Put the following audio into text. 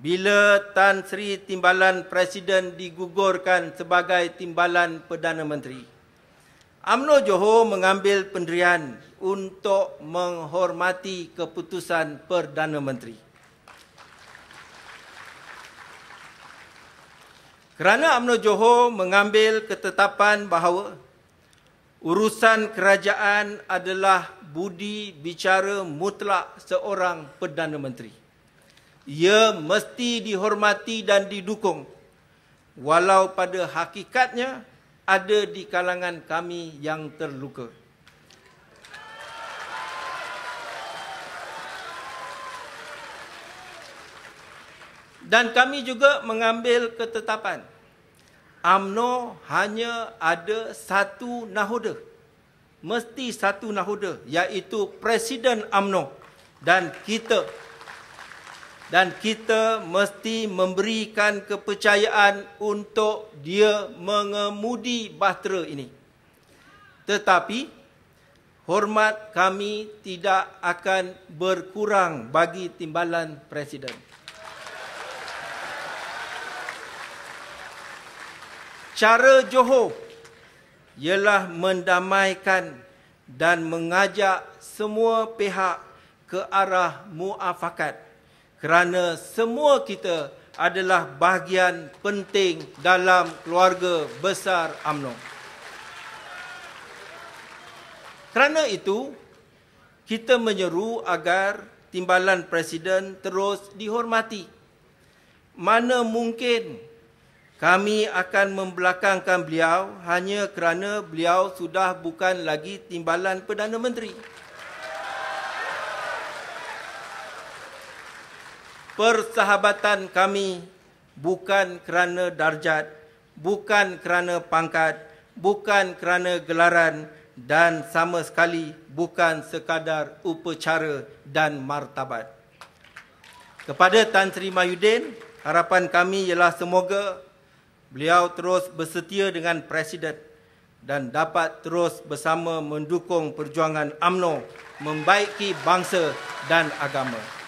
bila Tan Sri Timbalan Presiden digugurkan sebagai Timbalan Perdana Menteri. UMNO Johor mengambil pendirian untuk menghormati keputusan Perdana Menteri. Kerana UMNO Johor mengambil ketetapan bahawa urusan kerajaan adalah budi bicara mutlak seorang Perdana Menteri ia mesti dihormati dan didukung walau pada hakikatnya ada di kalangan kami yang terluka. Dan kami juga mengambil ketetapan AMNO hanya ada satu nahoda. Mesti satu nahoda iaitu Presiden AMNO dan kita dan kita mesti memberikan kepercayaan untuk dia mengemudi bahtera ini. Tetapi hormat kami tidak akan berkurang bagi timbalan presiden. Cara Johor ialah mendamaikan dan mengajak semua pihak ke arah muafakat kerana semua kita adalah bahagian penting dalam keluarga besar AMNO. Kerana itu, kita menyeru agar timbalan Presiden terus dihormati. Mana mungkin kami akan membelakangkan beliau hanya kerana beliau sudah bukan lagi timbalan Perdana Menteri. Persahabatan kami bukan kerana darjat, bukan kerana pangkat, bukan kerana gelaran dan sama sekali bukan sekadar upacara dan martabat. Kepada Tan Sri Mahyudin, harapan kami ialah semoga beliau terus bersetia dengan Presiden dan dapat terus bersama mendukung perjuangan AMNO membaiki bangsa dan agama.